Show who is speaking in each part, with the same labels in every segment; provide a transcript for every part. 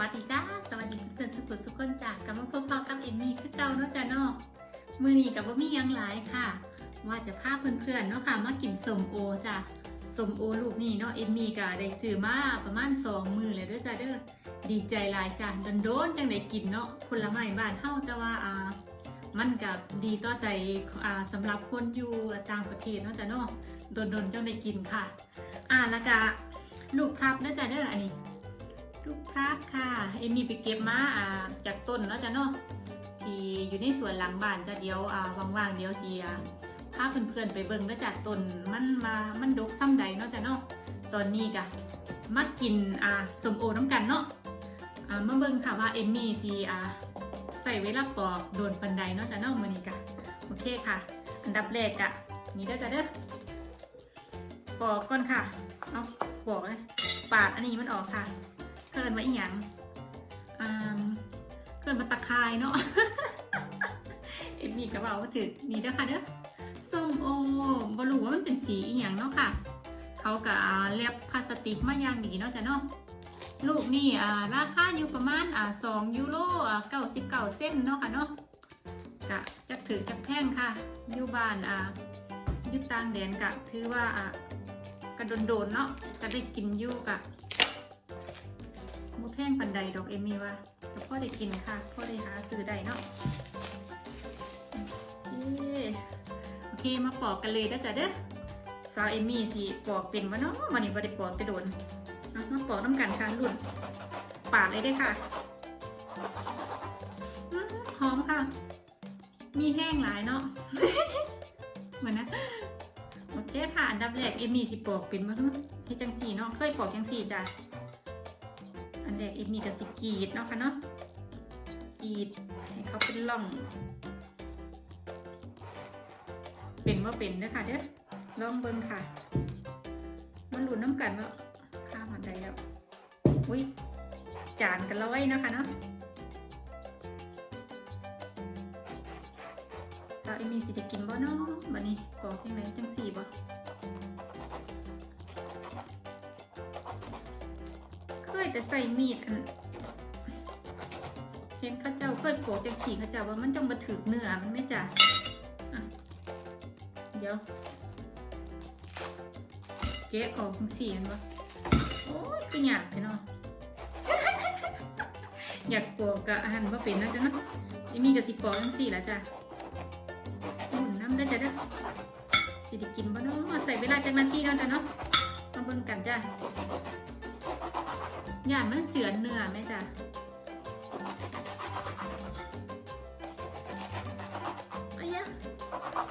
Speaker 1: วัสดีจ้า สวัสดีเพื่อนสุขุสุขคนจากกลับมาพบกับกับเอมมี่คือเก่าเนาะจ้าเนาะมือนี้กับว่ามียังหลายค่ะ ว่าจะพาเพื่อนๆเนาะค่ะมากินสมโอจ้ะสมโอลูกนี่เนาะเอมมี่ก็ได้ซื้อมาประมาณสองมือเลยเด้อจ้าเด้อดีใจหลายจ้ะดันโดนจังได้กินเนาะผลไม้บ้านเฮาแต่ว่าอ่ามันกับดีต่อใจอ่าสำหรับคนอยู่ต่างประเทศเนาะจ้าเนาะโดนๆจังได้กินค่ะ อ่าแล้วก็ลูกพลับเด้อจ้าเด้ออันนี้ ลูกพลับค่ะ เอมมี่ไปเก็บมาอ่าจากต้นแล้วจ้ะเนาะที่อยู่ในสวนหลังบ้านจ้ะเดียวว่างๆเดียวจีอ่าพาเพื่อนๆไปเบิ่งแล้วจากต้นมันมามันดกซ้ำใดเนาะจ้ะเนาะตอนนี้กะมากินอ่าสมโอน้ำกันเนาะอ่ามาเบิ่งค่ะว่าเอมมี่สีอ่าใส่เวลาปอกโดนปันไดเนาะจ้ะเนาะมือนี้กะโอเคค่ะ อันดับแรกกะนี่เด้จ้ะเด้อปอกก่อนค่ะเอาปอกเลยปาดอันนี้มันออกค่ะ เกินมาอีหยังอ่าเกินมาตะคายเนาะเอ็มมีกระเป๋าถือนี่เด้อค่ะเด้อส้มโอบรูว่ามันเป็นสีอีหยังเนาะค่ะ เขากับเล็บพลาสติกมาอย่างดีเนาะจ้ะเนาะลูกนี่ราคาอยู่ประมาณสองยูโรเก้าสิบเก้าเส้นเนาะค่ะเนาะกะจักถือจักแท่งค่ะยูบานอ่ายึดต่างแดนกะถือว่าอ่ากระโดนๆเนาะจะได้กินยูกะ มูแพงปันใดดอกเอมี่ว่าพ่อได้กินค่ะพ่อได้หาซื้อได้เนาะโอเคมาปอกกันเลยนะจ๊ะเด้อสาวเอมี่สิปอกเป็นวะเนาะวันนี้บ่ได้ปอกไปโดนมาปอกน้ำกันค่ะรุ่นปาดเลยได้อค่ะอื้อหอมค่ะ มีแห้งหลายเนาะเหมือนนะโอเคค่ะอันดับแรกเอมี่สิปอกเป็นวะเนาะให้จังสี่เนาะเคยปอกจังสี่จ้ะ อันแรกมีกับสิกรีดเนาะค่ะเนาะกรีดให้เขาเป็นร่อง เป็นว่าเป็นเด้อค่ะเด้อลองเบิ่งค่ะ มันหลุนน้ำกันว่าข้ามหันใดแล้ว อุ้ยจานกันร้อยเนะคะเนาะสาวเอมีสิจะกินบ่เนาะบัดนี้กอกยังไงจังสี่บ่ ต่ใส่มีดอันเห็นข้าเจ้าเคยโกจังสีเข้าเจ้าว่ามันต้องมาถือเนื้อมันไม่จ้ะอะเดี๋ยวแกะออกทั้งสี่เห็นปะโอ้ยคือยากเนาะอยากปอกกับอาหารว่าเป็นนะจ๊ะนะอันนี้ก็สิปอกทั้งสี่แล้วจ้ะอุ่นน้ำได้จ้ะเด้อสิได้กินบ่เนาะใส่เวลาจักนาทีแล้วจ้ะเนาะมาเบิ่งกันจ้ะ อย่างมันเสือเนื้อไหมจ๊ะอ้ยะ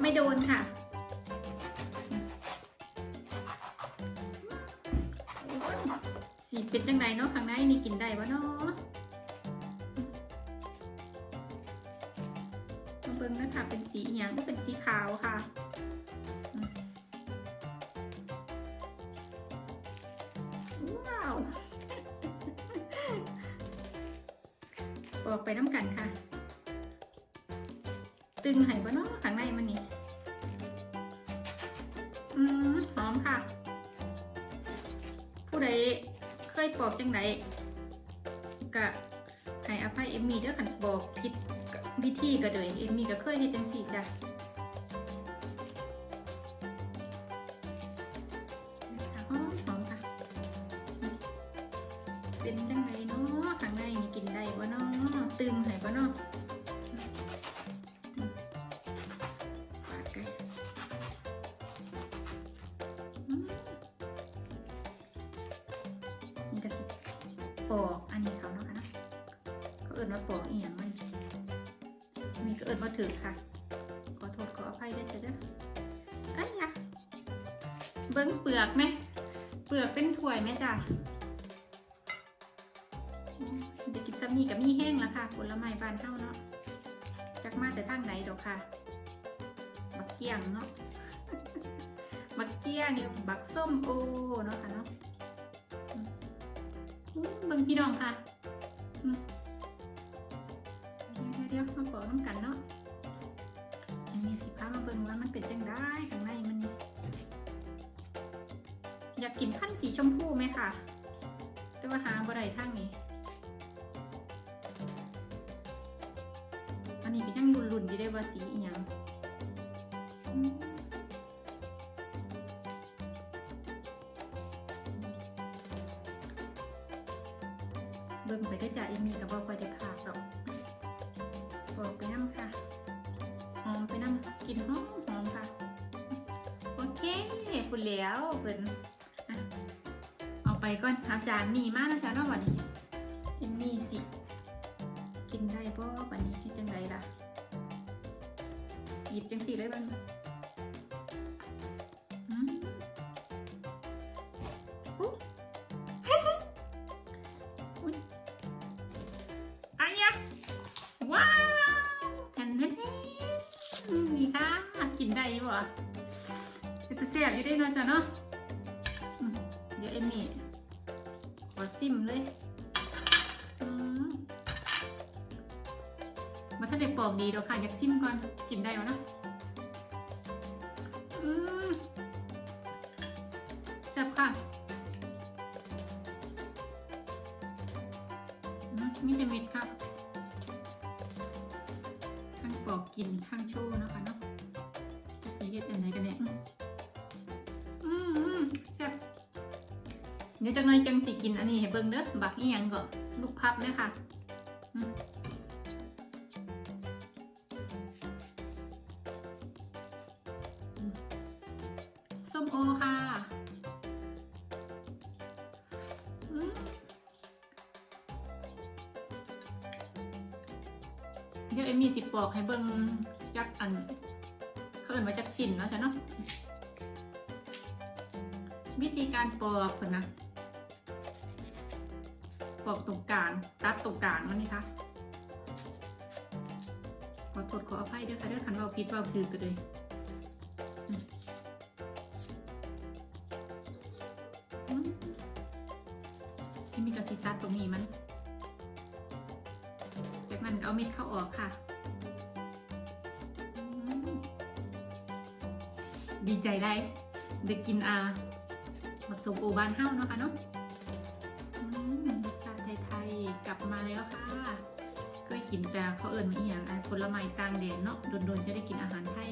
Speaker 1: ไม่โดนค่ะสีเป็นจังไงเนาะข้างในนี่กินได้ปะเนาะมาเบิ่งนะคะเป็นสีอย่างก็เป็นสีขาวค่ะ ปอกไปน้ำกันค่ะ ตึงไห่บ้านอข้างในมันนี่อืมหอมค่ะ ผู้ใดเคยปอกจังไดกะให้อภัยเอมมี่เด้อขันบอกผิดวิธีก็เลยเอมมี่ก็เคยเฮ็ดจังสี่จ้ะ ปอกอันนี้เขาเนาะค่ะเนะเขาเอิ้นว่าปอกอีหยังมันมีก็เอิ้นว่าถือค่ะ ขอโทษขออภัยด้วยจ้ะเด้อเอ้ยอะเบิ้งเปลือกไหมเปลือกเป็นถ้วยไหมจ้ะเด็กกินซัมนี่กับมี่แห้งแล้วค่ะผลไม้บานเท่าเนาะจักมาแต่ทางไหนดอกค่ะ บักเกี้ยงเนาะบักเกี้ยงเนี่บักส้มโอเนาะค่ะเนาะ เบิ่งพี่น้องค่ะเดี๋ยวๆมาปอกน้ำกันเนาะอันนี้สิพามาเบิ้งว่ามันเป็นจังได้ข้างในมันนี่อยากกินพันสีชมพูไหมค่ะ แต่ว่าหาบ่ได้ทางนี้อันนี้เป็นยังรุ่นๆอยู่ได้ว่าสีอีหยัง บอมไปน้ำค่ะ หอมไปน้ำกลินหอมหอมค่ะ โอเคคุณแล้วเพิ่นเอาไปก่อนครับจานมีมากนะจ๊ะนาวันนี้เอ็มมี่สิ กินได้บ่วันนี้ที่จังไรล่ะหยิบจังสีได้บ้าง กินได้บ่เป็นแซ่บอยู่ได้เนาะจ้ะเนาะเดี๋ยวเอมมี่ขอซิมเลยมาถ้าได้ปอกดีเดี๋ยวค่ะอยากซิมก่อนกินได้ไหมนะแซ่บค่ะมีแต่เม็ดค่ะทั้งปอกกินทั้งโชว์ เดี๋ยวจังเลยจังสิกินอันนี้ให้เบิ่งเด้อบักอีหยังก็ลูกพับเลยค่ะส้มโอค่ะเดี๋ยวเอมมี่สิปอกให้เบิ่งจักอันเขินว่าจักชิ้นเนาะจ้ะเนาะวิธีการปอกคนนะ ปอกตรงกลางตัดตรงกลางมันนี่คะขอโทษขออภัยด้วยค่ะเด้วยคันเราผิดเราถือกันเลยที่มีกระสิตัดตรงนี้มัน จากนั้นเอาเม็ดเข้าออกค่ะ ดีใจได้ได้กินอาบักสมโอบานเฮ้าเนาะค่ะเนาะ ลไม้ต่างแดนเนาะโดนๆจะได้กินอาหารไทย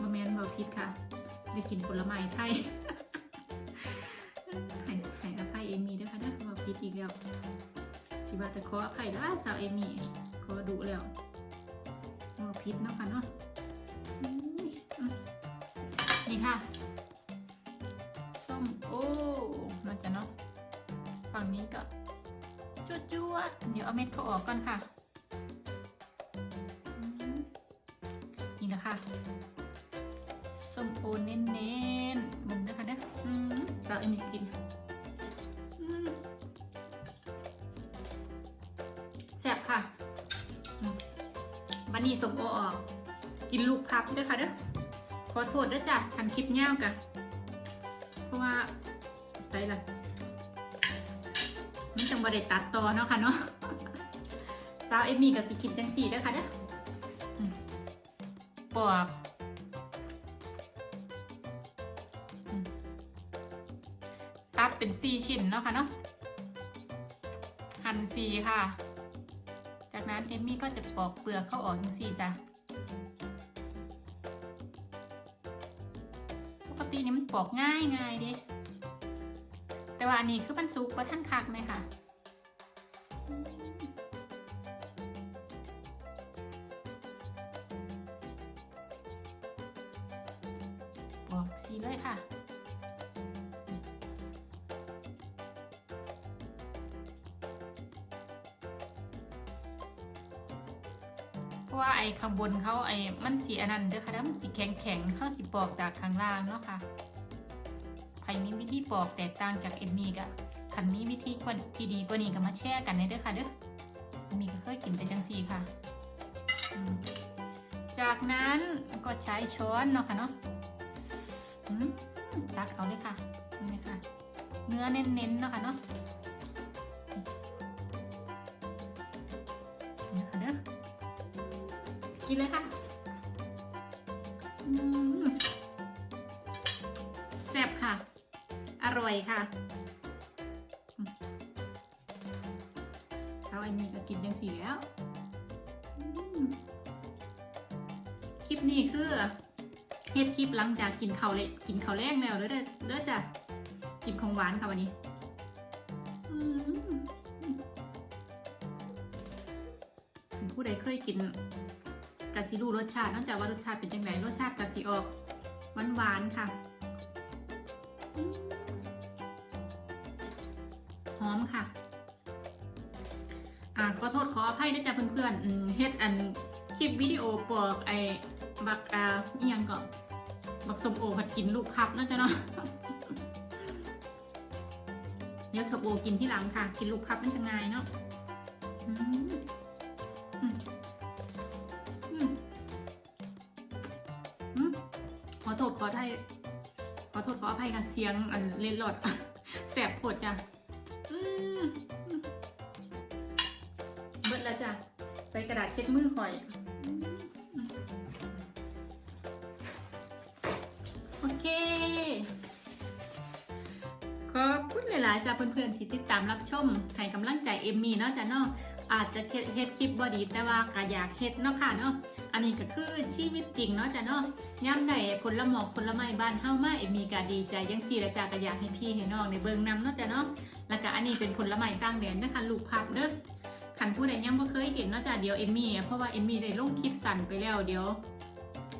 Speaker 1: มาแมนบาพิษค่ะ ได้กินผลไม้ไทยห้ให้อภัยเอมี่ด้วยค่ะนะว่าผิดอีกแล้วสิว่าจะขออภัยละสาวเอมี่ขอดุแล้วว่าผิดเนาะค่ะเนาะนี่ค่ะส้มโอ้มันจะเนาะฝั่งนี้ก็จั่วๆเดี๋ยวเอาเม็ดเขาออกก่อนค่ะ ด้วยค่ะเด้อขอโทษด้วยจ้ะทันคลิปเง่ากันเพราะว่าใจละมันจังบริตัดต่อเนาะค่ะเนาะสาวเอมี่กับสิกินจังสี่ด้วยค่ะเด้อปอบตัดเป็นสี่ชิ้นเนาะค่ะเนาะหั่นสีค่ะ จากนั้นเอมมี่ก็จะปอกเปลือกเข้าออกทั้งสี่จ้ะ อกง่ายง่ายดิแต่ว่าอันนี้คือมันสุกว่าท่านคักไหมค่ะปอกสีเลยค่ะเพราะว่าไอ้ข้างบนเขาไอ้มันสีอันนั้นเด้อค่ะแล้วมันสีแข็งแข็งเขาสีปอกจากข้างล่างเนาะค่ะ ใครมีวิธีปอกแตกต่างจากเอ็มมี่กะคันมีวิธีกว่าที่ดีกว่านี้ก็มาแชร์กันได้เด้อค่ะเด้อเอมมี่ก็เคยกินแต่จังสีค่ะ จากนั้นก็ใช้ช้อนเนาะค่ะเนาะตักเอาเลยค่ะนี่ค่ะ เนื้อเน้นๆเนาะค่ะเนาะนี่ค่ะเด้อกินเลยค่ะ ร่อยค่ะเขาไอ้นี่ก็กินยังสีแล้วอืมลิปนี้คือเฮ็ดคลิปหลังจากกินข้าวเละกินข้าวแรงแล้วเด้อเด้อจ้ะกินของหวานค่ะวันนี้ผู้ใดเคยกินกะสิรูรสชาตินอกจากว่ารสชาติเป็นจังไงรสชาติกะสิออกหวานๆค่ะ มค่ะอ่าขอโทษขออภัยด้วยจ้ะเพื่อนๆเฮ็ดอันคลิปวิดีโอปอกไอ้บักอ่าเอียงก่อนบักสมโอผัดกินลูกคับน่าจะเนาะเดี๋ยวสมโอกินที่หลังค่ะ กินลูกคับมันจะง่ายเนาะขอโทษขอไทยขอโทษขออภัยค่ะเสียงอันเล่นหลอดแสบปวดจ้ะ แล้วจ้ะใส่กระดาษเช็ดมือข่อยโอเค ขอบคุณหลาย ๆ จ้ะเพื่อน ๆ ที่ติดตามรับชมให้กำลังใจเอมมี่เนาะจ้ะเนาะอาจจะเฮ็ดเฮ็ดคลิปบ่ดีแต่ว่าก็อยากเฮ็ดเนาะค่ะเนาะอันนี้ก็คือชีวิตจริงเนาะจ้ะเนาะย่ำใดผลหมอกผลไม้บ้านเฮามาเอมมี่ก็ดีใจยังสีละจ้ะก็อยากให้พี่ให้น้องในเบิงนำเนาะจ้ะเนาะแล้วก็อันนี้เป็นผลไม้ต่างแดนนะคะลูกพับเด้อ ขันผู้ใดยังไม่เคยเห็นนอกจากเดี๋ยวเอมมี่เพราะว่าเอมมี่ได้ลงคลิปสั่นไปแล้วเดี๋ยว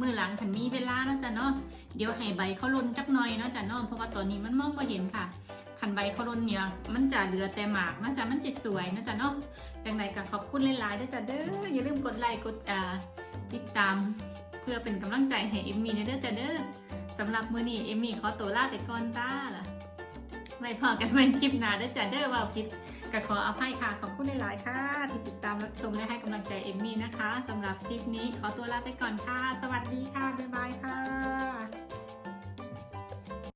Speaker 1: มือหลังขันมีเวลาเนาะจ้ะเนาะเดี๋ยวให้ใบเขาลนจักหน่อยเนาะจ้ะเนาะเพราะว่าตอนนี้มันมองไม่เห็นค่ะขันใบเขาลนเนี่ยมันจะเหลือแต่หมากเนะจ้ะมันจะสวยนาะจ้ะเนาะจังไรก็ขอบคุณหลายๆด้วยจ้ะเด้ออย่าลืมกดไลค์กดอ่าติดตาม เพื่อเป็นกำลังใจให้เอมมี่เด้อจ้ะเด้อสำหรับมือนี้เอมมี่ขอตัวลาไปก่อนจ้าล่ะไว้พอกันใหม่คลิปหน้าเด้อจ้ะเด้อว่าคิด ก็ขออภัยค่ะ ขอบคุณในหลายค่ะที่ติดตามรับชมและให้กำลังใจเอมมี่นะคะสำหรับคลิปนี้ขอตัวลาไปก่อนค่ะ สวัสดีค่ะ บ๊ายบายค่ะ